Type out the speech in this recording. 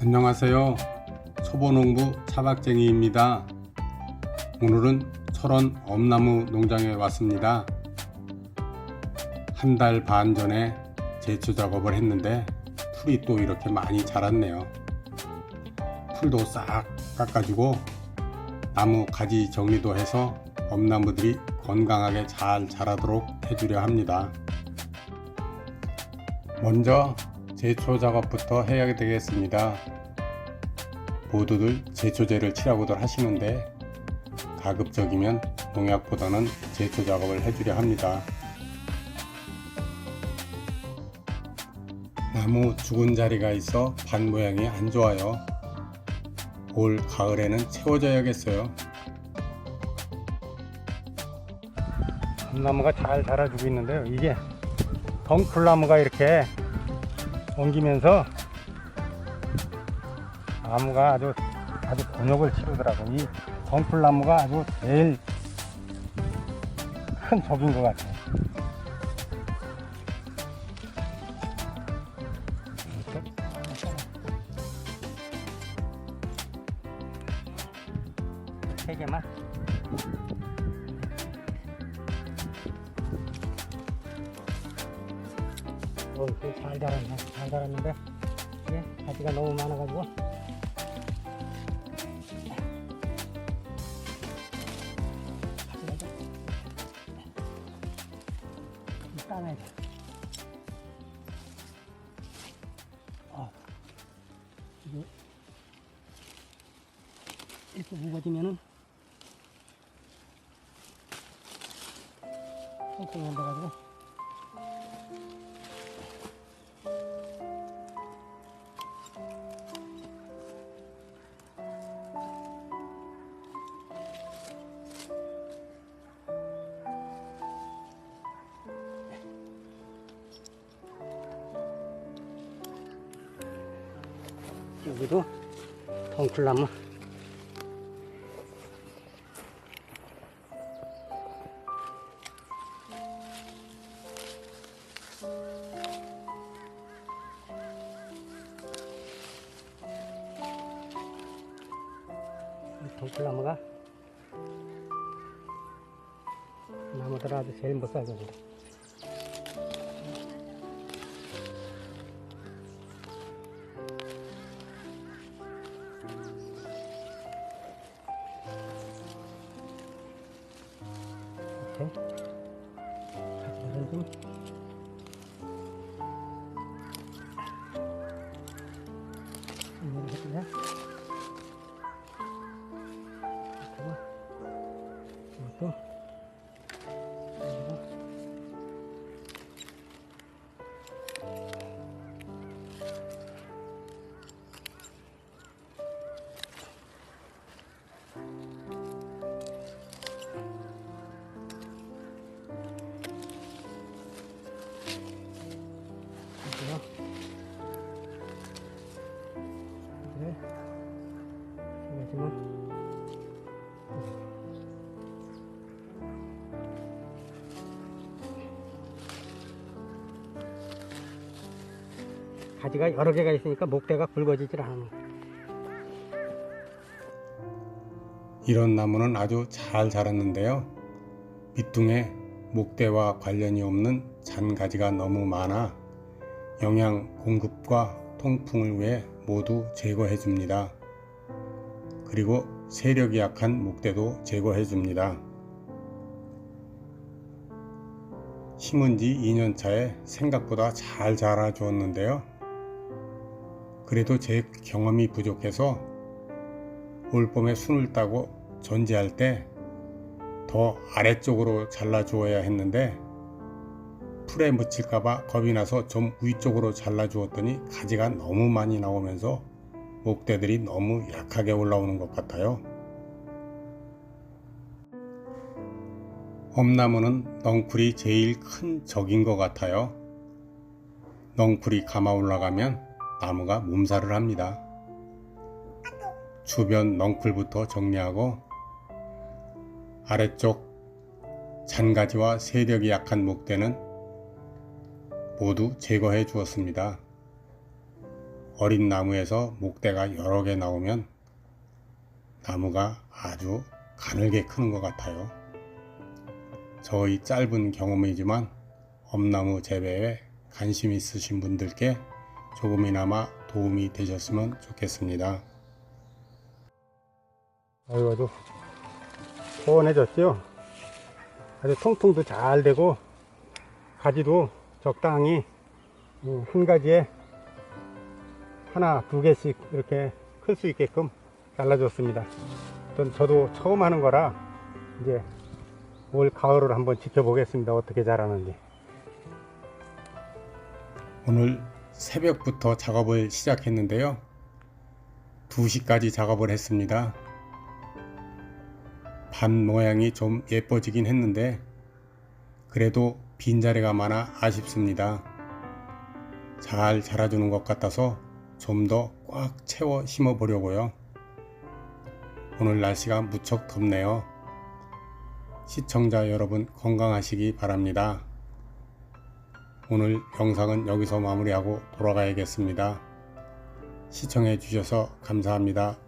안녕하세요. 초보농부 차박쟁이입니다. 오늘은 철원 엄나무 농장에 왔습니다. 한 달 반 전에 제초 작업을 했는데 풀이 또 이렇게 많이 자랐네요. 풀도 싹 깎아주고 나무 가지 정리도 해서 엄나무들이 건강하게 잘 자라도록 해주려 합니다. 먼저 제초 작업부터 해야 되겠습니다. 모두들 제초제를 치라고들 하시는데 가급적이면 농약보다는 제초 작업을 해주려 합니다. 나무 죽은 자리가 있어 반 모양이 안 좋아요. 올 가을에는 채워줘야겠어요. 나무가 잘 자라주고 있는데요. 이게 덩쿨나무가 이렇게 옮기면서 나무가 아주 아주 곤욕을 치르더라고. 이 덩쿨나무가 아주 제일 큰 적인 것 같아요. 세 개만. 어, 잘 자랐네. 잘 자랐는데, 이게 가지가 너무 많아가지고. 따내야 돼. 어, 이게 이렇게 무거지면은 안 돼가지고. 여기도 덩쿨나무. 이 덩쿨나무가 나무들 아주 제일 못 살거든요 이렇 이거지만 가지가 여러 개가 있으니까 목대가 굵어지질 않아. 이런 나무는 아주 잘 자랐는데요. 밑둥에 목대와 관련이 없는 잔가지가 너무 많아 영양 공급과 통풍을 위해 모두 제거해 줍니다. 그리고 세력이 약한 목대도 제거해 줍니다. 심은 지 2년 차에 생각보다 잘 자라 주었는데요. 그래도 제 경험이 부족해서 올 봄에 순을 따고 전지할 때 더 아래쪽으로 잘라 주어야 했는데 풀에 묻힐까봐 겁이 나서 좀 위쪽으로 잘라 주었더니 가지가 너무 많이 나오면서 목대들이 너무 약하게 올라오는 것 같아요. 엄나무는 넝쿨이 제일 큰 적인 것 같아요. 넝쿨이 감아 올라가면 나무가 몸살을 합니다. 주변 넝쿨부터 정리하고 아래쪽 잔가지와 세력이 약한 목대는 모두 제거해 주었습니다. 어린 나무에서 목대가 여러 개 나오면 나무가 아주 가늘게 크는 것 같아요. 저의 짧은 경험이지만 엄나무 재배에 관심 있으신 분들께 조금이나마 도움이 되셨으면 좋겠습니다. 아이고 아주 시원해졌죠? 아주 통풍도 잘 되고 가지도 적당히 음, 한 가지에 하나 두 개씩 이렇게 클 수 있게끔 잘라줬습니다. 전 저도 처음 하는 거라 이제 올 가을을 한번 지켜보겠습니다. 어떻게 자라는지. 오늘 새벽부터 작업을 시작했는데요. 2시까지 작업을 했습니다. 반 모양이 좀 예뻐지긴 했는데 그래도 빈자리가 많아 아쉽습니다. 잘 자라주는 것 같아서 좀 더 꽉 채워 심어 보려고요. 오늘 날씨가 무척 덥네요. 시청자 여러분 건강하시기 바랍니다. 오늘 영상은 여기서 마무리하고 돌아가야겠습니다. 시청해 주셔서 감사합니다.